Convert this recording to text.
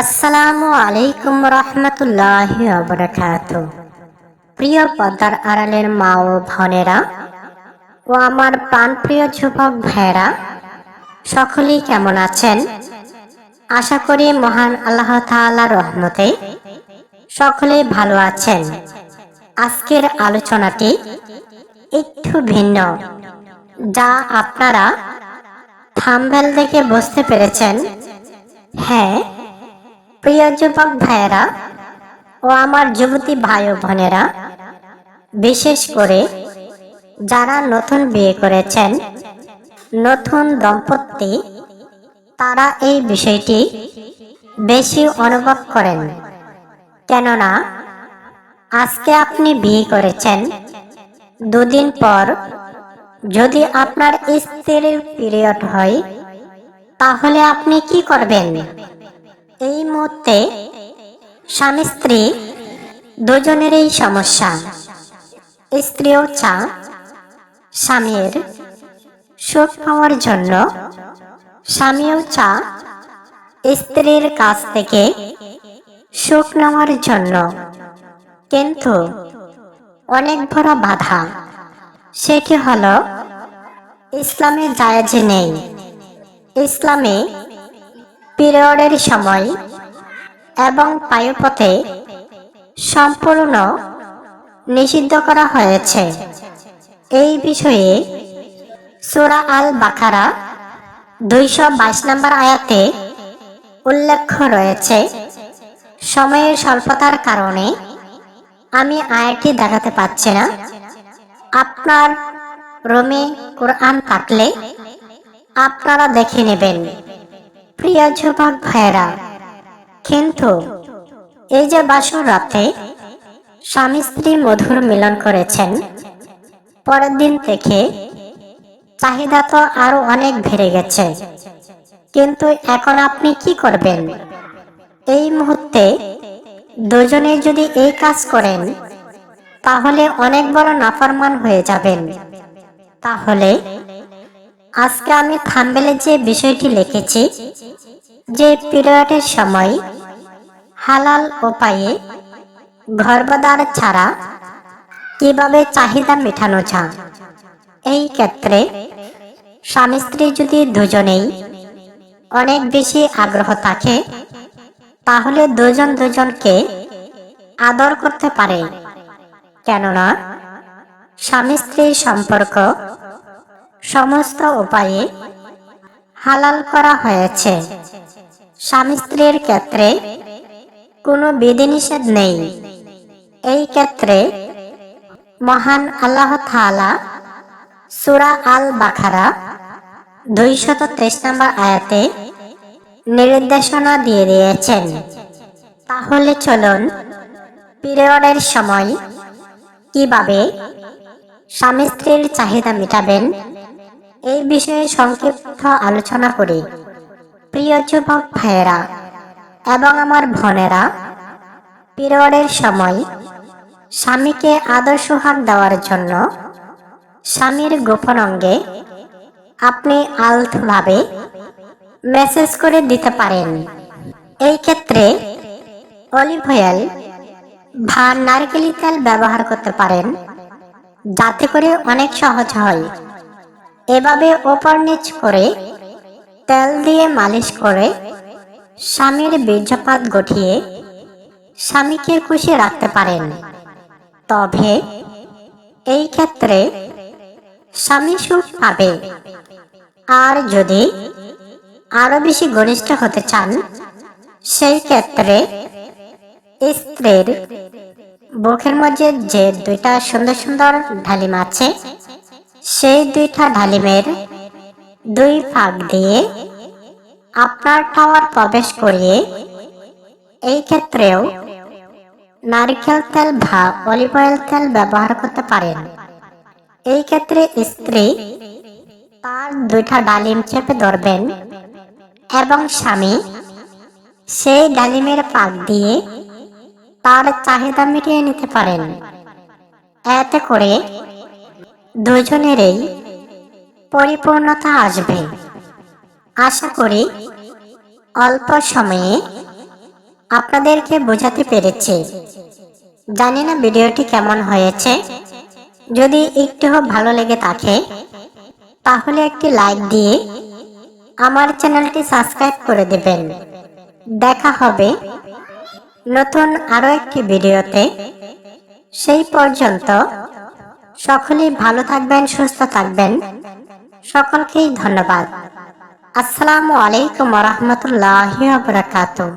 আসসালামু আলাইকুম রহমতুল্লাহ প্রিয় পদ্মার আড়ালের মা ও ভনেরা ও আমার প্রাণপ্রিয় যুবক ভাইরা সকলেই কেমন আছেন? আশা করি মহান আল্লাহ তাআলার রহমতে সকলেই ভালো আছেন। আজকের আলোচনাটি একটু ভিন্ন, যা আপনারা থাম্বেল দেখে বুঝতে পেরেছেন। হ্যাঁ প্রিয় যুবক ভাইয়েরা ও আমার যুবতী ভাই ও বোনেরা, বিশেষ করে যারা নতুন বিয়ে করেছেন, নতুন দম্পতি, তারা এই বিষয়টি বেশি অনুভব করেন। কেননা, আজকে আপনি বিয়ে করেছেন, দুদিন পর যদি আপনার স্ত্রীর পিরিয়ড হয়, তাহলে আপনি কি করবেন? এই মুহূর্তে স্বামী, স্ত্রী দুজনেরই সমস্যা। স্ত্রীও চা, স্বামীর সুখ পাওয়ার জন্য স্বামীও চা, স্ত্রীর কাছ থেকে সুখ নেওয়ার জন্য। কিন্তু অনেক বড় বাধা, সেটি হলো ইসলামে জায়েজ নেই। ইসলামে পিরিয়ডের সময় এবং পায়ুপথে সম্পূর্ণ নিষিদ্ধ করা হয়েছে। এই বিষয়ে সুরা আল বাখারা দুইশো বাইশ নম্বর আয়াতে উল্লেখ রয়েছে। সময়ের স্বল্পতার কারণে আমি আয়াতটি দেখাতে পাচ্ছি না। আপনার রোমে কোরআন থাকলে আপনারা দেখে নেবেন। প্রিয় যুবক ভাইরা কিন্তু এই যে বাসর রাতে স্বামী স্ত্রী মধুর মিলন করেছেন, পরের দিন থেকে চাহিদা তো আরও অনেক বেড়ে গেছে। কিন্তু এখন আপনি কি করবেন? এই মুহূর্তে দুজনে যদি এই কাজ করেন, তাহলে অনেক বড় নাফরমান হয়ে যাবেন। তাহলে আজকে আমি থাম্বেলে যে বিষয়টি লিখেছি, যে পিরিয়ডের সময় হালাল উপায়ে গর্ভদার ছাড়া কীভাবে চাহিদা মেটানো যায়, এই ক্ষেত্রে স্বামী স্ত্রী যদি দুজনেই অনেক বেশি আগ্রহ থাকে, তাহলে দুজন দুজনকে আদর করতে পারে। কেননা, স্বামী স্ত্রীর সম্পর্ক সমস্ত উপায়ে হালাল করা হয়েছে। স্বামী স্ত্রীর ক্ষেত্রে কোনো বিধিনিষেধ নেই। এই ক্ষেত্রে মহান আল্লাহ থালা সুরা আল বাখারা দুইশত তেইশ নম্বর আয়াতে নির্দেশনা দিয়ে দিয়েছেন। তাহলে চলুন পিরিয়ডের সময় কীভাবে স্বামী স্ত্রীর চাহিদা মেটাবেন এই বিষয়ে সংক্ষিপ্ত আলোচনা করি। প্রিয় যুবক ভাইয়েরা এবং আমার বোনেরা, পিরিয়ডের সময় স্বামীকে আদর দেওয়ার জন্য স্বামীর গোপন অঙ্গে আপনি আলতভাবে মেসেজ করে দিতে পারেন। এই ক্ষেত্রে অলিভ অয়েল বা নারকেলি তেল ব্যবহার করতে পারেন। যাতে করে অনেক সহজ হয়। এভাবে ওপর নিচ করে তেল দিয়ে মালিশ করে স্বামীর বীর্যপাত গঠিয়ে স্বামীকে খুশি রাখতে পারেন। তবে এই ক্ষেত্রে স্বামী সুখ পাবে। আর যদি আরও বেশি ঘনিষ্ঠ হতে চান, সেই ক্ষেত্রে স্ত্রীর বুকের মধ্যে যে দুইটা সুন্দর সুন্দর ঢালিম আছে সেই দুইটা ঢালিমের দুই ফাঁক দিয়ে আপনার টাওয়ার প্রবেশ করিয়ে এই ক্ষেত্রেও নারিকেল তেল বা অলিভ অয়েল তেল ব্যবহার করতে পারেন। এই ক্ষেত্রে স্ত্রী তার দুইটা ডালিম চেপে ধরবেন এবং স্বামী সেই ডালিমের পাক দিয়ে তার চাহিদা মিটিয়ে নিতে পারেন। এতে করে দুজনেরই পরিপূর্ণতা আসবে। আশা করি অল্প সময়ে আপনাদেরকে বোঝাতে পেরেছি। জানি না ভিডিওটি কেমন হয়েছে। যদি একটু ভালো লেগে থাকে, তাহলে একটি লাইক দিয়ে আমার চ্যানেলটি সাবস্ক্রাইব করে দেবেন। দেখা হবে নতুন আরও একটি ভিডিওতে। সেই পর্যন্ত সকলেই ভালো থাকবেন সুস্থ থাকবেন। সকলকেই ধন্যবাদ। আসসালামু আলাইকুম রহমতুল্লাহ বারাকাতুহ।